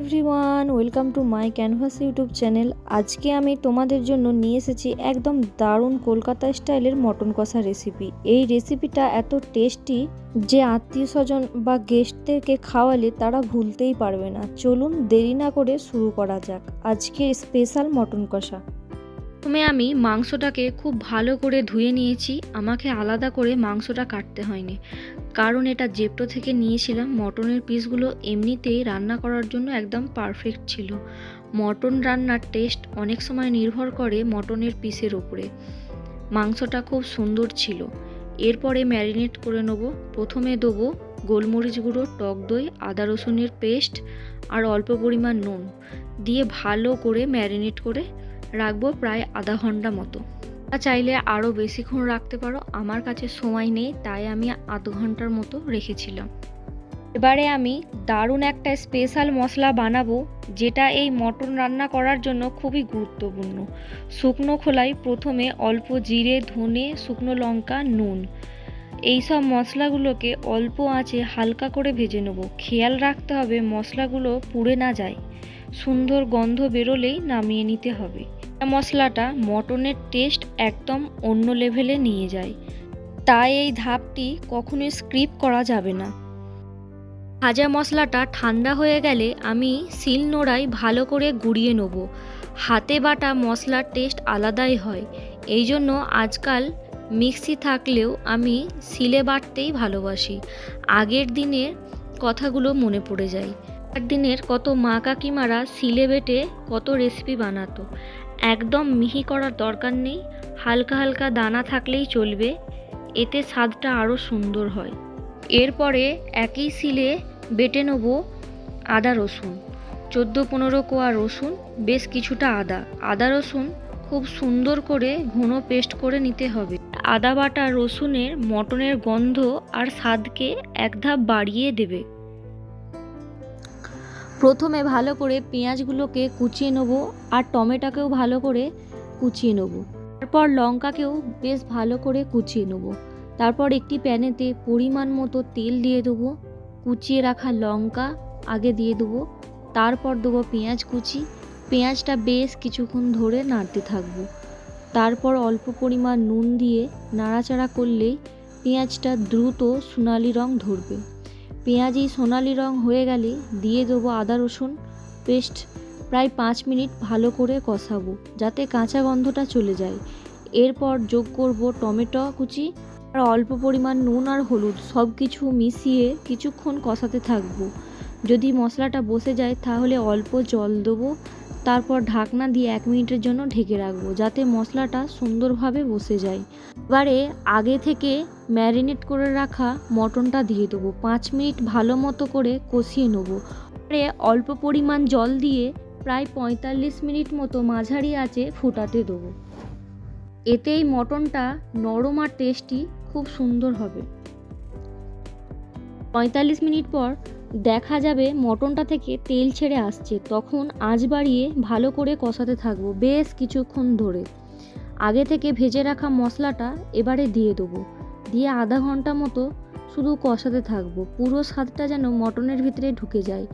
Everyone, welcome to my canvas YouTube channel. আজকে আমি তোমাদের জন্য নিয়ে এসেছি একদম দারুণ কলকাতা স্টাইলের মটন কষা রেসিপি। এই রেসিপিটা এত টেস্টি যে আত্মীয় স্বজন বা গেস্টদেরকে খাওয়ালে তারা ভুলতেই পারবে না। চলুন দেরি না করে শুরু করা যাক। আজকে স্পেশাল মটন কষা। প্রথমে আমি মাংসটাকে খুব ভালো করে ধুয়ে নিয়েছি। আমাকে আলাদা করে মাংসটা কাটতে হয়নি। কারণ এটা জেপ্টো থেকে নিয়েছিলাম। মটনের পিসগুলো এমনিতেই রান্না করার জন্য একদম পারফেক্ট ছিল। মটন রান্নার টেস্ট অনেক সময় নির্ভর করে মটনের পিসের ওপরে মাংসটা খুব সুন্দর ছিল। এরপরে ম্যারিনেট করে নেব। প্রথমে দেবো গোলমরিচ গুঁড়ো, টক দই, আদা রসুনের পেস্ট আর অল্প পরিমাণ নুন। দিয়ে ভালো করে ম্যারিনেট করে রাখব প্রায় আধা ঘণ্টা মতো। তা চাইলে আরও বেশিক্ষণ রাখতে পারো, আমার কাছে সময় নেই, তাই আমি আধ ঘণ্টার মতো রেখেছিলাম। এবারে আমি দারুণ একটা স্পেশাল মশলা বানাবো, যেটা এই মটন রান্না করার জন্য খুবই গুরুত্বপূর্ণ। শুকনো খোলায় প্রথমে অল্প জিরে, ধনে, শুকনো লঙ্কা, নুন। এই সব মশলাগুলোকে অল্প আঁচে হালকা করে ভেজে নেব। খেয়াল রাখতে হবে মশলাগুলো পুড়ে না যায়। সুন্দর গন্ধ বেরোলেই নামিয়ে নিতে হবে। মশলাটা মটনের টেস্ট একদম অন্য লেভেলে নিয়ে যায়। তাই এই ধাপটি কখনোই স্ক্রিপ করা যাবে না। ভাজা মশলাটা ঠান্ডা হয়ে গেলে আমি শিল নোড়ায় ভালো করে গুঁড়িয়ে নেব। হাতে বাটা মশলার টেস্ট আলাদাই হয়। এই জন্য আজকাল মিক্সি থাকলেও আমি শিলে বাটতেই ভালোবাসি। আগের দিনের কথাগুলো মনে পড়ে যায়। আগের দিনের কত মা কাকিমারা শিলে বেটে কত রেসিপি বানাতো। একদম মিহি করার দরকার নেই। হালকা হালকা দানা থাকলেই চলবে। এতে স্বাদটা আরও সুন্দর হয়। এরপরে একই শিলে বেটে নেব আদা রসুন চোদ্দ পনেরো কোয়া রসুন, বেশ কিছুটা আদা। আদা রসুন খুব সুন্দর করে ঘন পেস্ট করে নিতে হবে। আদা বাটা রসুনের মটনের গন্ধ আর স্বাদকে এক ধাপ বাড়িয়ে দেবে। প্রথমে ভালো করে পেঁয়াজগুলোকে কুচিয়ে নেব আর টমেটোকেও ভালো করে কুচিয়ে নেব। তারপর লঙ্কাকেও বেশ ভালো করে কুচিয়ে নেব। তারপর একটি প্যানেতে পরিমাণ মতো তেল দিয়ে দেবো। কুচিয়ে রাখা লঙ্কা আগে দিয়ে দেবো। তারপর দেবো পেঁয়াজ কুচি। পেঁয়াজটা বেশ কিছুক্ষণ ধরে নাড়তে থাকব। তারপর অল্প পরিমাণ নুন দিয়ে নাড়াচাড়া করলেই পেঁয়াজটা দ্রুত সোনালি রং ধরবে। পেঁয়াজি সোনালি রং হয়ে গেলে দিয়ে দেবো আদা রসুন পেস্ট। প্রায় পাঁচ মিনিট ভালো করে কষাবো যাতে কাঁচা গন্ধটা চলে যায়। এরপর যোগ করব টমেটো কুচি আর অল্প পরিমাণ নুন আর হলুদ। সব কিছু মিশিয়ে কিছুক্ষণ কষাতে থাকব। যদি মশলাটা বসে যায় তাহলে অল্প জল দেবো। তারপর ঢাকনা দিয়ে এক মিনিটের জন্য ঢেকে রাখব যাতে মশলাটা সুন্দরভাবে বসে যায়। এবারে আগে থেকে ম্যারিনেট করে রাখা মটনটা দিয়ে দেবো। পাঁচ মিনিট ভালো মতো করে কষিয়ে নেব। এবারে অল্প পরিমাণ জল দিয়ে প্রায় পঁয়তাল্লিশ মিনিট মতো মাঝারি আঁচে ফোটাতে দেবো। এতেই মটনটা নরম আর টেস্টি খুব সুন্দর হবে। পঁয়তাল্লিশ মিনিট পর দেখা যাবে মটনটা থেকে তেল ছেড়ে আসছে। তখন আঁচ বাড়িয়ে ভালো করে কষাতে থাকব। বেশ কিছুক্ষণ ধরে। আগে থেকে ভেজে রাখা মশলাটা এবারে দিয়ে দেবো। দিয়ে আধা ঘণ্টা মতো শুধু কষাতে থাকব। পুরো স্বাদটা যেন মটনের ভিতরে ঢুকে যায়।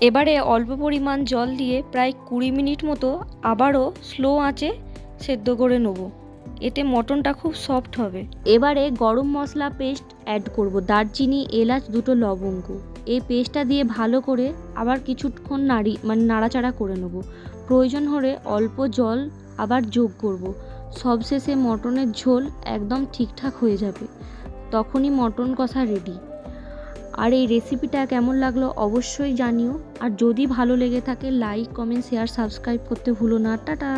এবারে অল্প পরিমাণ জল দিয়ে প্রায় কুড়ি মিনিট মতো আবারও স্লো আঁচে সেদ্ধ করে নেব। এতে মটনটা খুব সফট হবে। এবারে গরম মশলা পেস্ট অ্যাড করব। দারচিনি, এলাচ, দুটো লবঙ্গ। এই পেস্টটা দিয়ে ভালো করে আবার কিছুক্ষণ নাড়ি মানে নাড়াচাড়া করে নেব। প্রয়োজন হলে অল্প জল আবার যোগ করব। সবশেষে মটনের ঝোল একদম ঠিকঠাক হয়ে যাবে। তখনই মটন কষা রেডি আর এই রেসিপিটা কেমন লাগল অবশ্যই জানিও। আর যদি ভালো লেগে থাকে লাইক কমেন্ট শেয়ার সাবস্ক্রাইব করতে ভুলো না। টাটা!